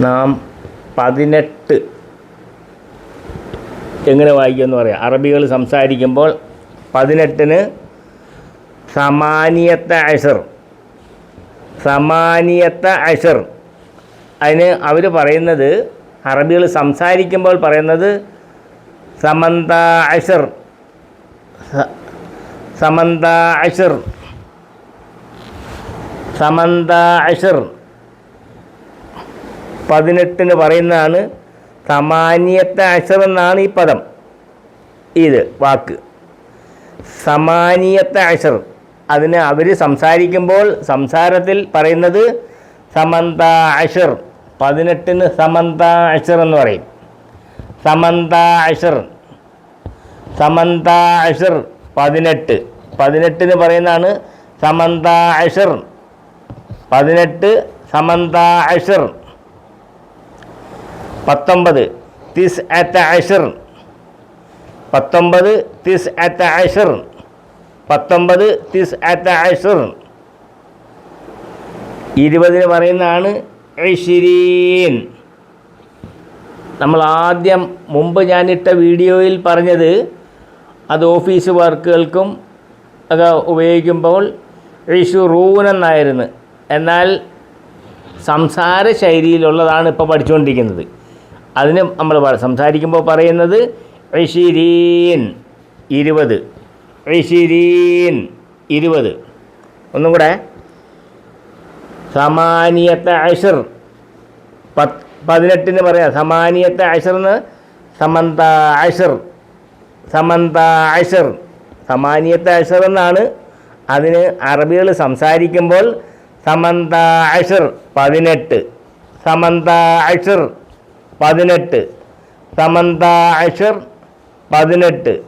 നാം പതിനെട്ട് എങ്ങനെ വായിക്കുമെന്ന് പറയാം. അറബികൾ സംസാരിക്കുമ്പോൾ പതിനെട്ടിന് സമാനിയത്ത അഷർ സമാനിയത്ത അഷർ. അതിന് അവർ പറയുന്നത് അറബികൾ സംസാരിക്കുമ്പോൾ പറയുന്നത് സമന്ത അഷർ സമന്ത അഷർ സമന്ത അഷർ. പതിനെട്ടിന് പറയുന്നതാണ് സമാനിയത്തെ അഷർ എന്നാണ് ഈ പദം. ഇത് വാക്ക്. സമാനിയത്തെ അഷർ അതിന് അവർ സംസാരിക്കുമ്പോൾ സംസാരത്തിൽ പറയുന്നത് സമന്ത അഷർ പതിനെട്ടിന് സമന്ത അഷർ എന്ന് പറയും. സമന്ത അഷർ സമന്ത അഷർ പതിനെട്ട്. പതിനെട്ടിന് പറയുന്നതാണ് സമന്ത അഷർ പതിനെട്ട് സമന്ത അഷർ പത്തൊമ്പത്. തിസ് അത്ത അഷർ പത്തൊമ്പത് തിസ് അത്ത അഷർ പത്തൊമ്പത് തിസ് അത്ത അഷർ ഇരുപതിന് പറയുന്നതാണ് ഐഷിരീൻ നമ്മൾ ആദ്യം മുമ്പ് ഞാനിട്ട വീഡിയോയിൽ പറഞ്ഞത് അത് ഓഫീസ് വർക്കുകൾക്കും ഒക്കെ ഉപയോഗിക്കുമ്പോൾ ഇഷുറൂൻ എന്നായിരുന്നു. എന്നാൽ സംസാര ശൈലിയിലുള്ളതാണ് ഇപ്പോൾ പഠിച്ചുകൊണ്ടിരിക്കുന്നത്. അതിന് നമ്മൾ സംസാരിക്കുമ്പോൾ പറയുന്നത് ഐഷിരീൻ ഇരുപത്. ഐഷിരീൻ ഇരുപത്. ഒന്നും കൂടെ? സമാനിയത്തെ അഷർ പത്ത് പതിനെട്ടിന് പറയാം. സമാനിയത്തെ അഷർന്ന് സമന്ത അഷർ സമന്ത അഷർ സമാനിയത്തെ അഷർ എന്നാണ് അതിന് അറബികൾ സംസാരിക്കുമ്പോൾ സമന്ത അഷർ പതിനെട്ട്. സമന്ത അഷർ പതിനെട്ട്. സമന്ത അഷർ പതിനെട്ട്.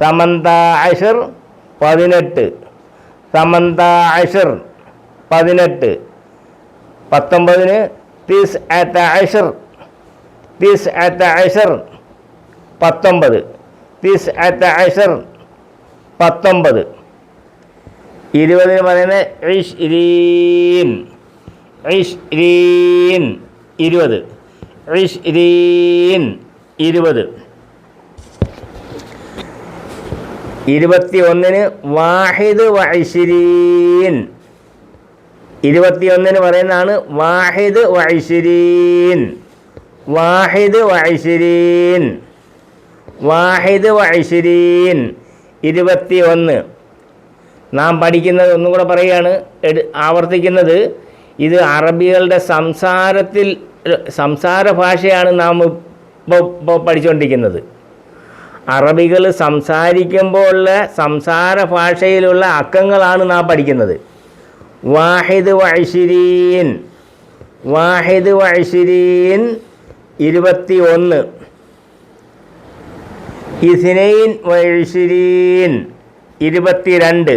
സമന്ത അഷർ പതിനെട്ട്. സമന്ത അഷർ പതിനെട്ട്. പത്തൊമ്പതിന് തീസ് അത്ത അഷർ. തീസ് അത്ത അഷർ പത്തൊമ്പത്. തീസ് അത്ത അഷർ പത്തൊമ്പത്. ഇരുപതിന് പറയുന്നത് ഇഷ്രീൻ ഇഷ്രീൻ ഇരുപത്. ഇരുപത്. ഇരുപത്തി ഒന്നിന് വാഹിദ് വൈശിരീൻ ഇരുപത്തിയൊന്നിന് പറയുന്നതാണ് വാഹിദ് വൈശിരീൻ വാഹിദ് വൈശിരീൻ വാഹിദ് വൈശിരീൻ ഇരുപത്തി ഒന്ന് നാം പഠിക്കുന്നത് ഒന്നും കൂടെ പറയുകയാണ് ആവർത്തിക്കുന്നത് ഇത് അറബികളുടെ സംസാരത്തിൽ സംസാര ഭാഷയാണ് നാം ഇപ്പോൾ ഇപ്പോൾ പഠിച്ചുകൊണ്ടിരിക്കുന്നത് അറബികൾ സംസാരിക്കുമ്പോൾ ഉള്ള സംസാര ഭാഷയിലുള്ള അക്കങ്ങളാണ് നാം പഠിക്കുന്നത്. വാഹിദ് വൈശിരീൻ വാഹിദ് വൈശിരീൻ ഇരുപത്തി ഒന്ന് ഇസിനൈൻ വൈശിരീൻ ഇരുപത്തിരണ്ട്.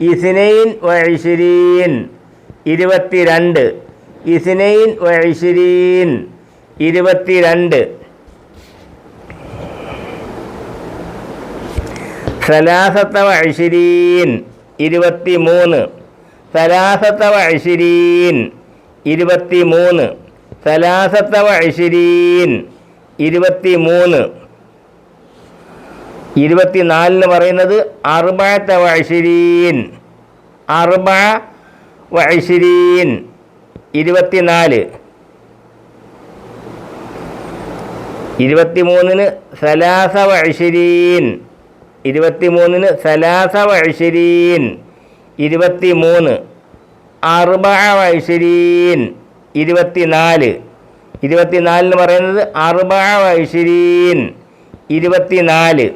ഇസിനൈൻ വൈശിരീൻ ഇരുപത്തിരണ്ട്. ഇസ്നൈൻ വൈശിരീൻ. ഇരുപത്തിരണ്ട്. സലാസത്ത വൈശിരീൻ. ഇരുപത്തി മൂന്ന് സലാസത്ത വൈശിരീൻ. ഇരുപത്തി മൂന്ന് സലാസത്ത വൈശിരീൻ. ഇരുപത്തി മൂന്ന് ഇരുപത്തിനാലിന് പറയുന്നത് അറുബത്ത വൈശിരീൻ. അറുബ വൈശിരീൻ ഇരുപത്തിനാല്. ഇരുപത്തിമൂന്നിന് സലാസ വൈശിരീൻ ഇരുപത്തിമൂന്നിന് സലാസ വൈശിരീൻ ഇരുപത്തിമൂന്ന്. അറുബ വൈശിരീൻ ഇരുപത്തിനാല്. ഇരുപത്തിനാലിന് പറയുന്നത് അറുബ വൈശിരീൻ ഇരുപത്തിനാല്.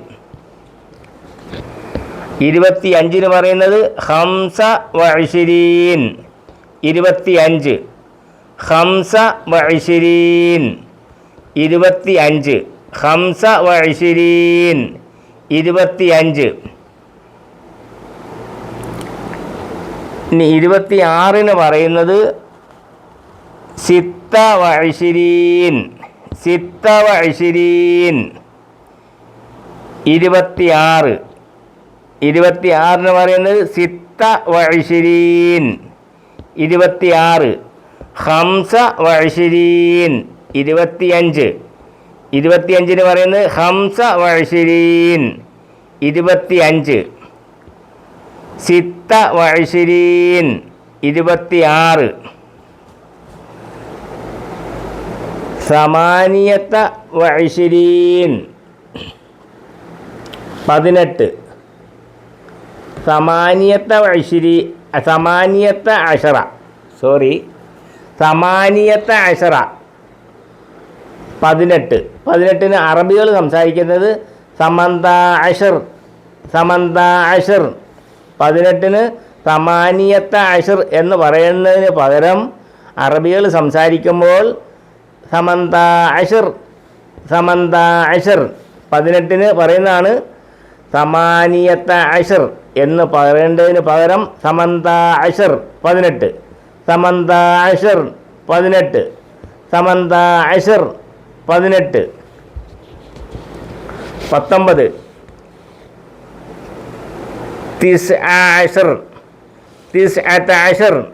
ഇരുപത്തി അഞ്ചിന് പറയുന്നത് ഹംസ വൈശിരീൻ ഇരുപത്തി അഞ്ച് ഹംസ വൈശിരീൻ ഇരുപത്തി അഞ്ച് ഹംസ വൈശിരീൻ ഇരുപത്തി അഞ്ച് ഇനി ഇരുപത്തി ആറിന് പറയുന്നത് സിത്ത വൈശിരീൻ സിത്ത വൈശിരീൻ ഇരുപത്തിയാറ്. ഇരുപത്തിയാറിന് പറയുന്നത് സിത്ത വൈശിരീൻ ഇരുപത്തിയാറ്. ഹംസ വഴിശിരീൻ ഇരുപത്തിയഞ്ച്. ഇരുപത്തിയഞ്ചിന് പറയുന്നത് ഹംസ വഴിശിരീൻ ഇരുപത്തിയഞ്ച്. സിത്ത വഴിശിരീൻ ഇരുപത്തിയാറ്. സമാനിയത്ത വഴിശിരീൻ പതിനെട്ട്. സമാനിയത്ത വഴിശിരി സമാനിയത്ത അഷറ സോറി സമാനിയത്ത അഷറ പതിനെട്ട്. പതിനെട്ടിന് അറബികൾ സംസാരിക്കുന്നത് സമന്ത അഷർ സമന്ത അഷർ പതിനെട്ടിന് സമാനിയത്ത അഷർ എന്ന് പറയുന്നതിന് പകരം അറബികൾ സംസാരിക്കുമ്പോൾ സമന്ത അഷർ സമന്ത അഷർ പതിനെട്ടിന് പറയുന്നതാണ് സമാനിയത്ത അഷർ എന്ന് പറയേണ്ടതിന് പകരം സമന്ത അഷർ പതിനെട്ട്. സമന്ത അഷർ പതിനെട്ട്. സമന്ത അഷർ പതിനെട്ട്. പത്തൊമ്പത്. തിസ് ആഷർ തിസ് അത്ത അഷർ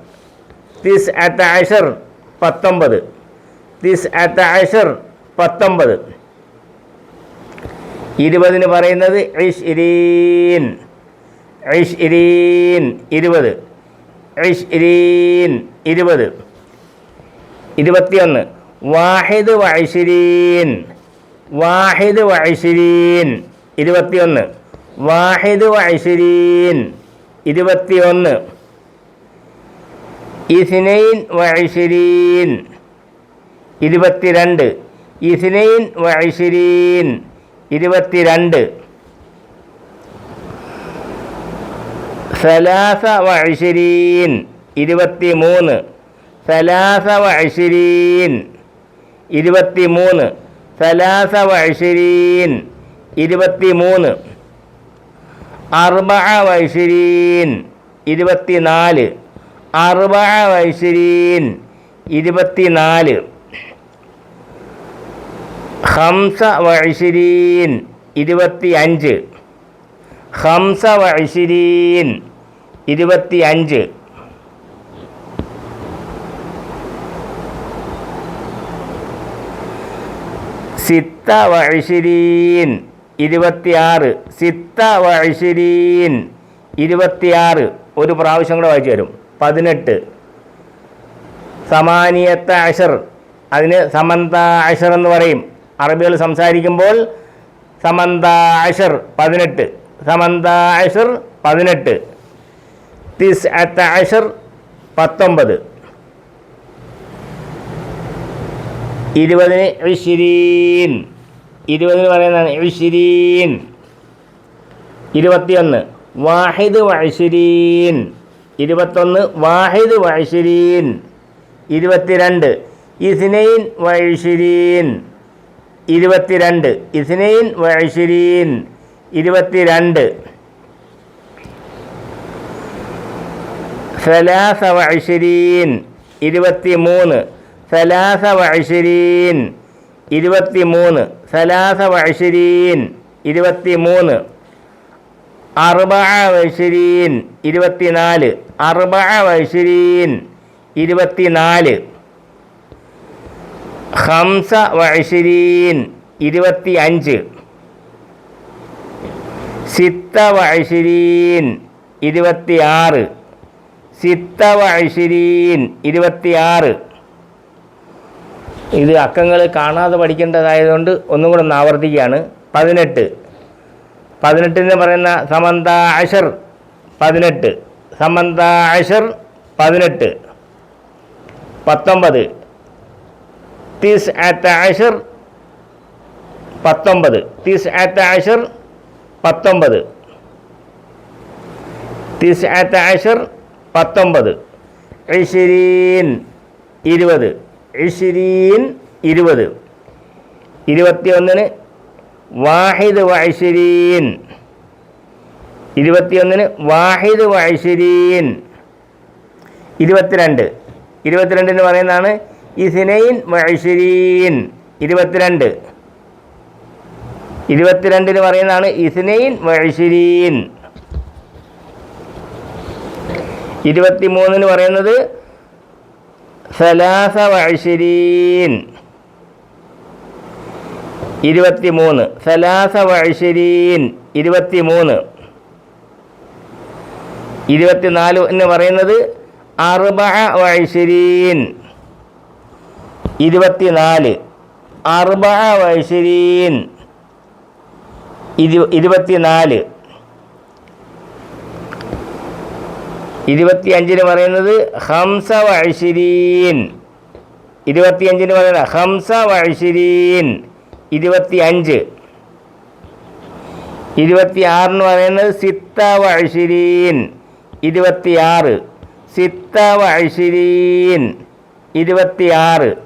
തിസ് അത്ത അഷർ പത്തൊമ്പത്. തിസ് അത്ത അഷർ പത്തൊമ്പത്. ഇരുപതിന് പറയുന്നത് ഇഷ് ഇരീൻ ഇഷ് ഇരീൻ ഇരുപത്. ഇഷ് ഇരീൻ ഇരുപത്. ഇരുപത്തിയൊന്ന്. വാഹിദ് വൈഷിരീൻ വാഹിദ് വൈഷിരീൻ ഇരുപത്തിയൊന്ന്. വാഹിദ് വൈഷിരീൻ ഇരുപത്തിയൊന്ന്. ഇസ്നൈൻ വൈഷിരീൻ ഇരുപത്തിരണ്ട്. ഇസ്നൈൻ വൈശിരീൻ ഇരുപത്തിരണ്ട്. സലാസ വൈശിരീൻ ഇരുപത്തി മൂന്ന് സലാസ വൈശിരീൻ ഇരുപത്തി മൂന്ന് സലാസ വൈശിരീൻ ഇരുപത്തി മൂന്ന് അർബ വൈശരീൻ ഇരുപത്തി നാല് അർബ വൈശരീൻ ഇരുപത്തി ഹംസ വൈശിരീൻ ഇരുപത്തി അഞ്ച് ഹംസ വൈശിരീൻ ഇരുപത്തി അഞ്ച് സിത്ത വഴിശിരീൻ ഇരുപത്തിയാറ്. സിത്ത വഴിശിരീൻ ഇരുപത്തിയാറ്. ഒരു പ്രാവശ്യം കൂടെ വായിച്ചു തരും. പതിനെട്ട്. സമാനിയത്ത അഷർ. അതിന് സമന്ത അഷർ എന്ന് പറയും. അറബികൾ സംസാരിക്കുമ്പോൾ സമന്ത അഷർ പതിനെട്ട് സമന്ത അഷർ പതിനെട്ട് തിസ് അത്ത അഷർ പത്തൊമ്പത്. ഇരുപതിന് ഇഷിരീൻ. ഇരുപതിന് പറയുന്നതാണ് ഇഷിരീൻ. ഇരുപത്തിയൊന്ന് വാഹിദ് വൈശിരീൻ ഇരുപത്തൊന്ന് വാഹിദ് വൈശിരീൻ ഇരുപത്തിരണ്ട് ഇസ്നൈൻ വൈശിരീൻ ഇരുപത്തിരണ്ട്. ഇസ്നൈൻ വഴിശിരീൻ ഇരുപത്തിരണ്ട്. സലാസ വഴിശിരീൻ ഇരുപത്തി മൂന്ന് സലാസ വഴിശിരീൻ ഇരുപത്തി മൂന്ന് സലാസ വഴിശിരീൻ ഇരുപത്തി മൂന്ന് അറുബ വൈശരീൻ ഇരുപത്തിനാല്. വഴിശിരീൻ ഇരുപത്തി ഇരുപത്തിനാല്. ഹംസ വഴിശരീൻ ഇരുപത്തി അഞ്ച് സിത്ത വഴിശരീൻ ഇരുപത്തി ആറ് സിത്ത വൈഷിരീൻ ഇരുപത്തി ആറ് ഇത് അക്കങ്ങൾ കാണാതെ പഠിക്കേണ്ടതായതുകൊണ്ട് ഒന്നും കൂടെ ഒന്ന് ആവർത്തിക്കുകയാണ്. പതിനെട്ട്. പതിനെട്ടിന് പറയുന്ന സമന്ത അഷർ പതിനെട്ട്. സമന്ത അഷർ പതിനെട്ട്. പത്തൊമ്പത്. തീസ് ആത്ത അഷർ പത്തൊമ്പത്. തീസ് ആത്ത അഷർ പത്തൊമ്പത്. തീസ് ആത്ത അഷർ പത്തൊമ്പത്. ഇഷിരീൻ ഇരുപത്. ഇഷിരീൻ ഇരുപത്. ഇരുപത്തിയൊന്നിന് വാഹിദ് വൈഷിരീൻ ഇരുപത്തിയൊന്നിന് വാഹിദ് വൈഷിരീൻ ഇരുപത്തിരണ്ട്. ഇരുപത്തിരണ്ടിന് പറയുന്നതാണ് ഇസിനൈൻ വൈശരീൻ ഇരുപത്തിരണ്ട്. ഇരുപത്തിരണ്ടിന് പറയുന്നതാണ് ഇസ്നൈൻ വൈശരീൻ ഇരുപത്തി മൂന്നിന് പറയുന്നത് സലാസ വഴിശരീൻ ഇരുപത്തി മൂന്ന് സലാസ വഴിശരീൻ ഇരുപത്തി മൂന്ന് ഇരുപത്തിനാല് എന്ന് പറയുന്നത് അറുബ വഴിശരീൻ ഇരുപത്തിനാല്. ഇരു ഇരുപത്തിനാല്. ഇരുപത്തിയഞ്ചിന് പറയുന്നത് ഹംസ വഴിശിരീൻ ഇരുപത്തിയഞ്ചിന് പറയുന്നത് ഹംസ വഴിശരീൻ ഇരുപത്തിയഞ്ച്. ഇരുപത്തിയാറിന് പറയുന്നത് സിത്ത വഴിശരീൻ ഇരുപത്തിയാറ്. സിത്ത വഴിശരീൻ ഇരുപത്തിയാറ്.